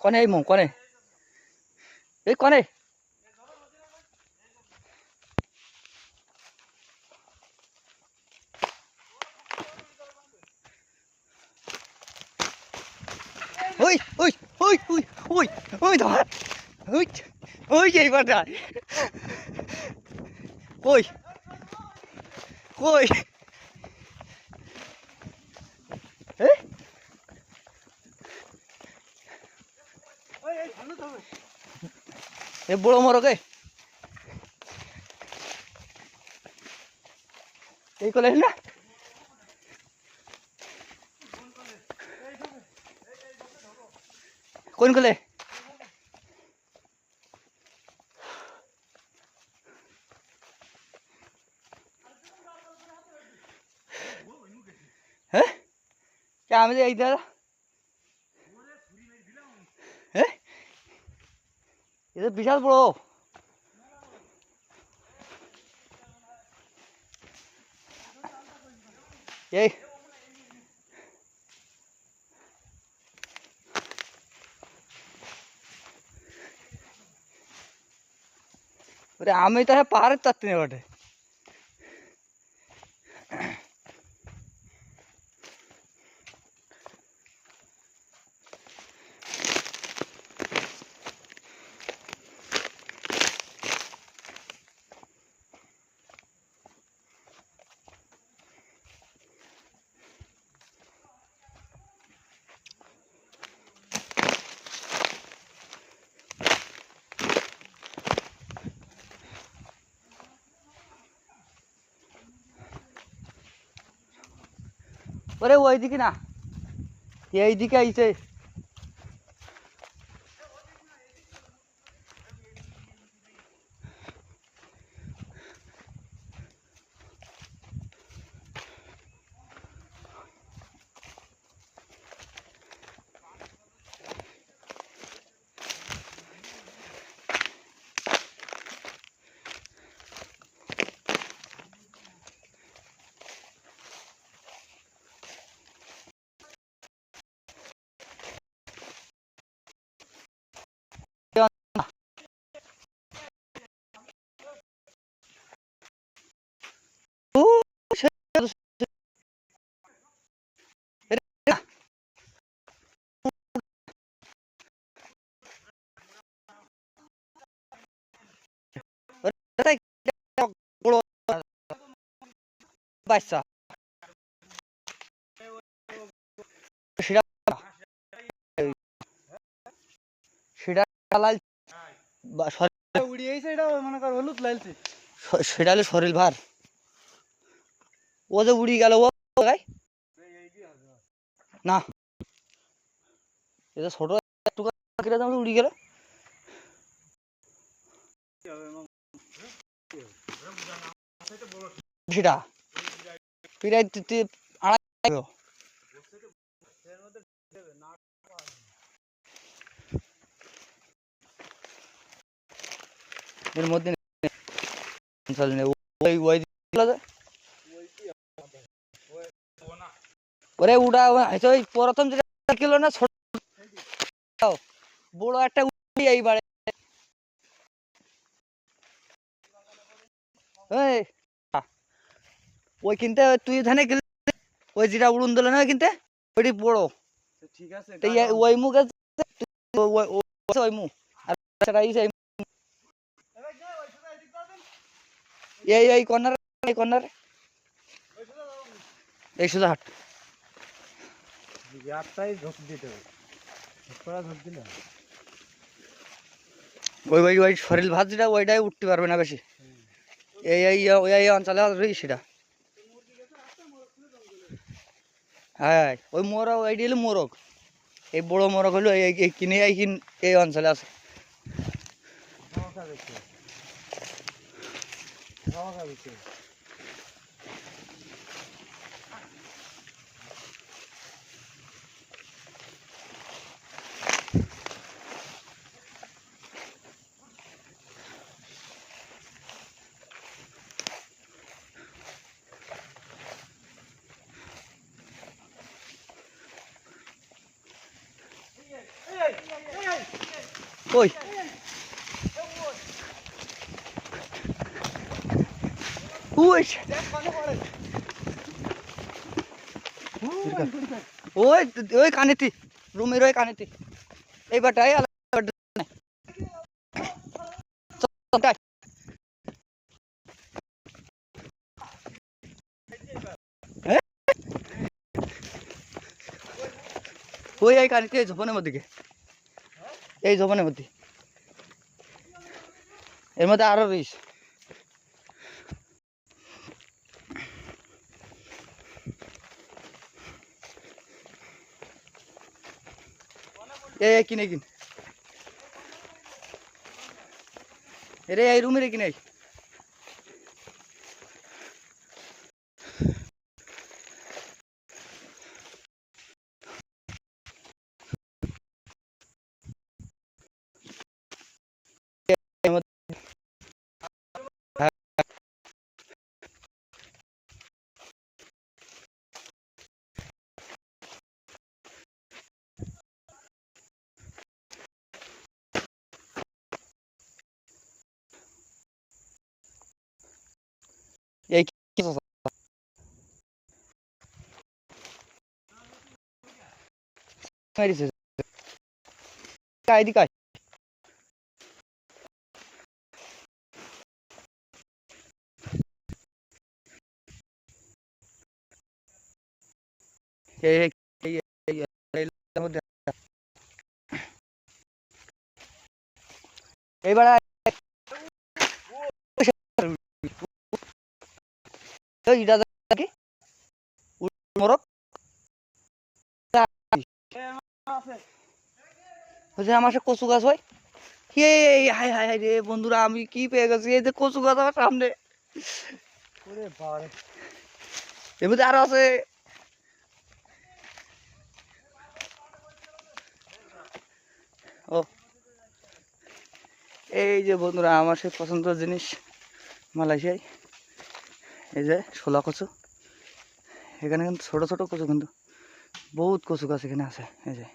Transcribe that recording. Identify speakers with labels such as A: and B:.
A: কনে এই মো কনে এই কনে ওই ওই ওই ওই ওই ওই ধর ওই ওই যে এইবারটা কই কই এ এ বড় মরকে এই কলে না? কোন কলে? হ্যাঁ? আমি এই দাদা হ্যাঁ? এটা বিশাল বড়। এই। আমি তো পাহাড়ের চাচ্ছি না বটে। ওরে ওইদিকে না এইদিকে আইছে ও বাচ্চা সেটা সেটা লাল শরীর- সেটা হলো ভার। ও যে উড়ি গেল ও না। এটা ছোট একটু উড়ি গেল। সেটা। এর মধ্যে। ওরে উড়া ওই প্রথম যেটা কিলো না, ছোট বড় একটা উড়ি এইবারে। এই। ওই কিনতে তুই ধানে গেলে ওই যেটা উড়ুন দিল না ওই কিনতে? ওইটি বড়
B: ঠিক আছে
A: ওই মুখে ওই- মুখ। আর এই এই এই কর্নার এই কর্নার। এই সুদা হাট।
B: একটাই ঝোঁক দিতে হবে। ঝোঁক দিলে
A: ওই ওই ওই শরীর ভাত যেটা ওইটাই উঠতে পারবে না বেশি। এই এই ওই এই অঞ্চলে সেটা? হ্যাঁ, হ্যাঁ ওই মোরগ এইটি হলো মোরগ। এই বড় মোরগ হলো এই কিনে এই এই অঞ্চলে আছে।
B: দিচ্ছে
A: ওই। ওই ওই কানেতি, রুমের ওই কানেতি। এই বাটাই ওই এই কানেতি, ঝোপনের মধ্যে। এই জবানের মধ্যে। এর মধ্যে আরও রইস এই কিনে, কিন। এরে, এই রুমে রে কিনে। মারিছে দি কাই এই এইবার ইটা কি মরক বলছে আমার সে কচু গাছ হয় হে হাই হাই হাই রে বন্ধুরা আমি কি পেয়ে গেছি? এই যে কচু গাছ আমার সামনে। মধ্যে আরও আছে। ও। এই যে বন্ধুরা আমার সেই পছন্দের জিনিস মালয়েশিয়ায়। এই যে শোলা কচু। এখানে কিন্তু ছোট ছোট কচু কিন্তু বহুত কচু গাছ এখানে আছে। এই যে।